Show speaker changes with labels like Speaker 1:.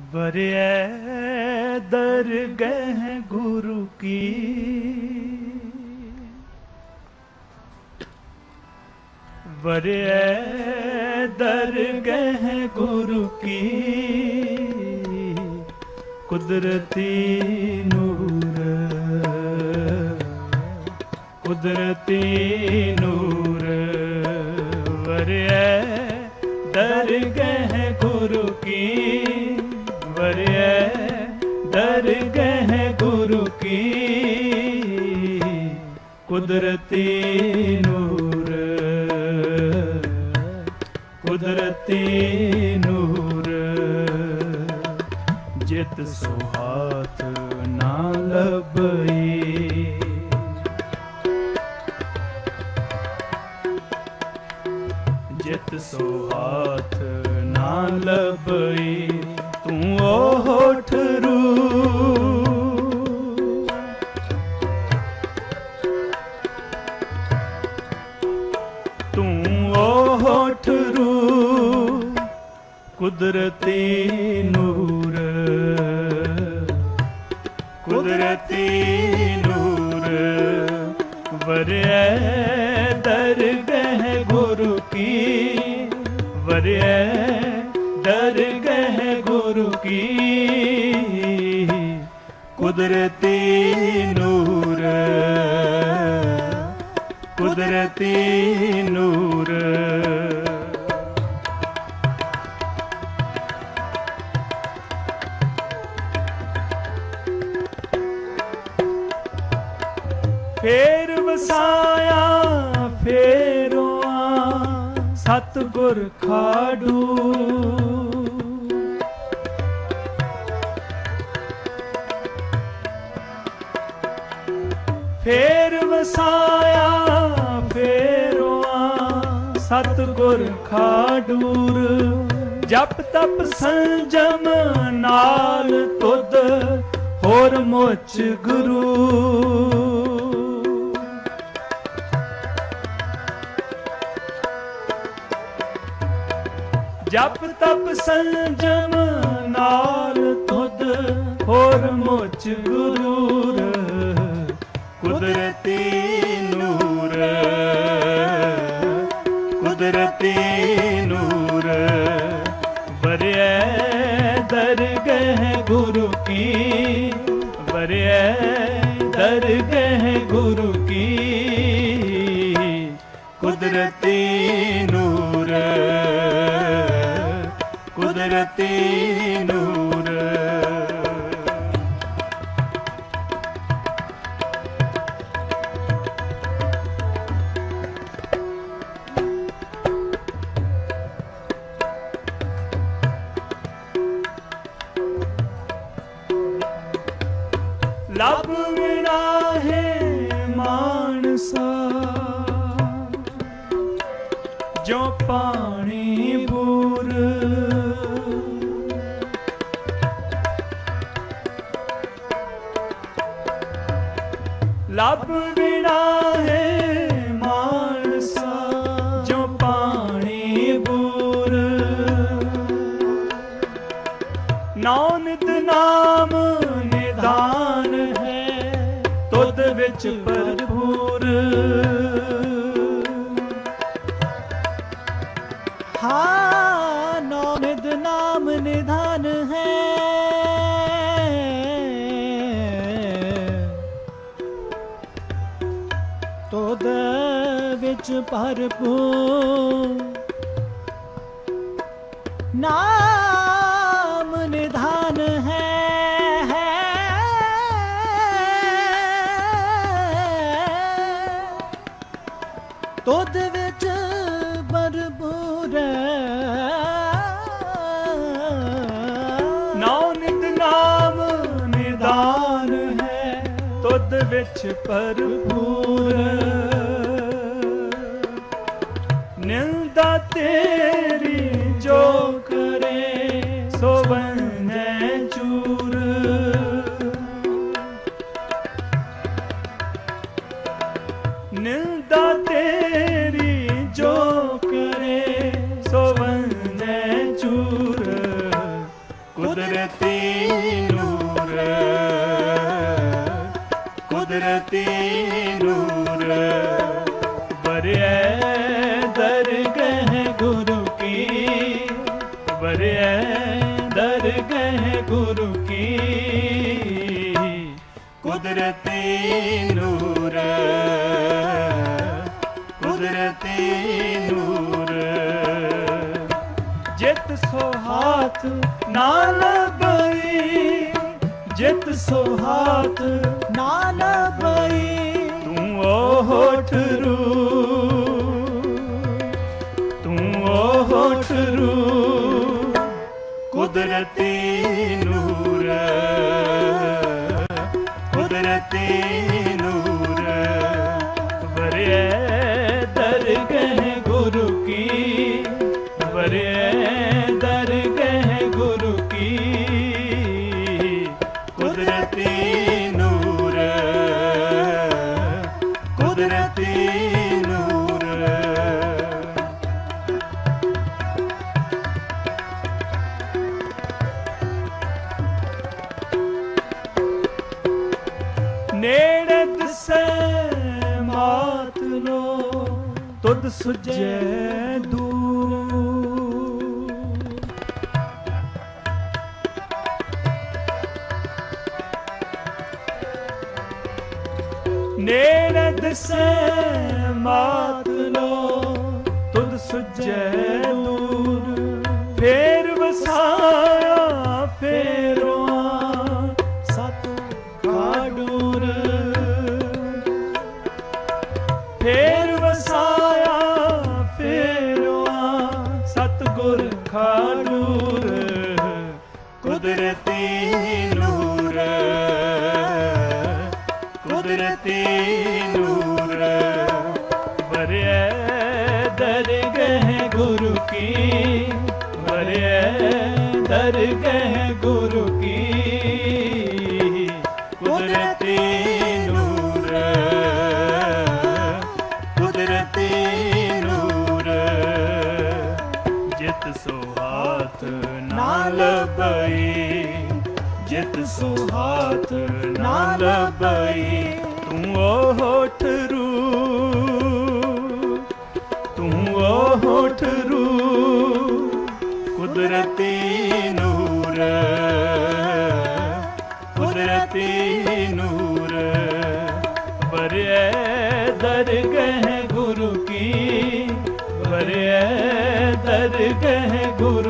Speaker 1: ਵਰਿਐ ਦਰਗਹਿ ਗੁਰੂ ਕੀ। ਵਰਿਐ ਦਰਗਹਿ ਗੁਰੂ ਕੀ। ਕੁਦਰਤੀ ਨੂਰ ਕੁਦਰਤੀ ਨੂਰ। ਵਰਿਐ ਦਰਗਹਿ ਗੁਰੂ ਵਰਿਐ, ਦਰਗਹਿ ਗੁਰੂ ਕੀ। ਕੁਦਰਤੀ ਨੂਰ ਕੁਦਰਤੀ ਨੂਰ। ਜਿਤ ਸੁਹਾਤ ਨਾ ਲਬਈ ਜਿਤ ਸੁਹਾਤ ਨਾ ਲਬਈ ਤੂੰ ਉਹ ਤੂੰ ਉਹ ਹੋਠ ਰੂ ਕੁਦਰਤੀ ਨੂਰ ਕੁਦਰਤੀ ਨੂਰ ਵਰਿਐ ਦਰਗਹਿ ਗੁਰੂ ਕੀ ਵਰਿਐ ਕੀ ਕੁਦਰਤੀ ਨੂਰ। ਕੁਦਰਤੀ ਨੂਰ। ਫੇਰ ਵਸਾਇਆ ਫੇਰੋਂ ਸਤਗੁਰ ਖਾੜੂ। ਫੇਰ ਵਸਾਇਆ, ਫੇਰੋਂ ਸਤਗੁਰ ਖਾਡੂਰ। ਜਪ ਤਪ ਸੰਜਮ ਨਾਲ ਤੁਧ ਹੋਰ ਮੋਚ ਗੁਰੂ। ਜਪ ਤਪ ਸੰਜਮ ਨਾਲ ਤੁਧ ਹੋਰ ਮੋਚ ਗੁਰੂਰ ਕੁਦਰਤੀ ਪਾਣੀ ਬੂਰ ਲੱਭ ਵਿਣਾ ਹੈ ਮਾਨਸਾ, ਜੋ ਪਾਣੀ ਬੂਰ ਨਾਨਕ ਨਾਮ ਨਿਦਾਨ ਹੈ, ਤੁਧ ਵਿੱਚ
Speaker 2: ਹਾਂ ਨੌਨਿਦ ਨਾਮ ਨਿਧਾਨ ਹੈ। ਤੋਦ ਵਿੱਚ ਭਰਪੂਰ ਨਾ ਵਿੱਚ ਭਰਪੂਰ।
Speaker 1: ਨਿੰਦਾ ਤੇਰੀ ਜੋ ਕਰੇ ਸੋ ਬੰਨੈ ਚੂਰ। ਨਿੰਦਾ ਤੇਰੀ ਜੋ ਕਰੇ ਸੋ ਬੰਨੈ ਚੂਰ। ਕੁਦਰਤੀ ਕੁਦਰਤੀ ਨੂਰ ਕੁਦਰਤੀ ਨੂਰ। ਜਿਤ ਸੋ ਹਾਥ ਨਾਲ ਬਈ ਜਿਤ ਸੋ ਹਾਥ
Speaker 2: ਨਾਨ ਬਈ
Speaker 1: ਤੂੰ ਓ ਹੋਠ ਰੂ। ਤੂੰ ਓ ਹੋਠ ਕੁਦਰਤੀ ਨੂਰ। ਕੁਦਰਤੀ ਤੁਧ ਸੁਜੈ ਦੂਰ। ਨੇੜੇ ਦਿਸੈ ਮਾਤ ਲੋ ਤੁਧ ਸੁਜੈ ਕੁਦਰਤੀ ਨੂਰ। ਕੁਦਰਤੀ ਜਿਤ ਸੋ ਹਾਥ ਤੂੰ ਓ ਹੋਠ ਤੂੰ ਓ ਹੋਠ ਰੂ ਕੁਦਰਤੀ ਨੂਰ ਕੁਦਰਤੀ ਨੂਰ। ਬਰਿਐ ਦਰਗਹਿ ਗੁਰੂ ਕੀ ਬਰਿਐ ਦਰਗਹਿ ਗੁਰੂ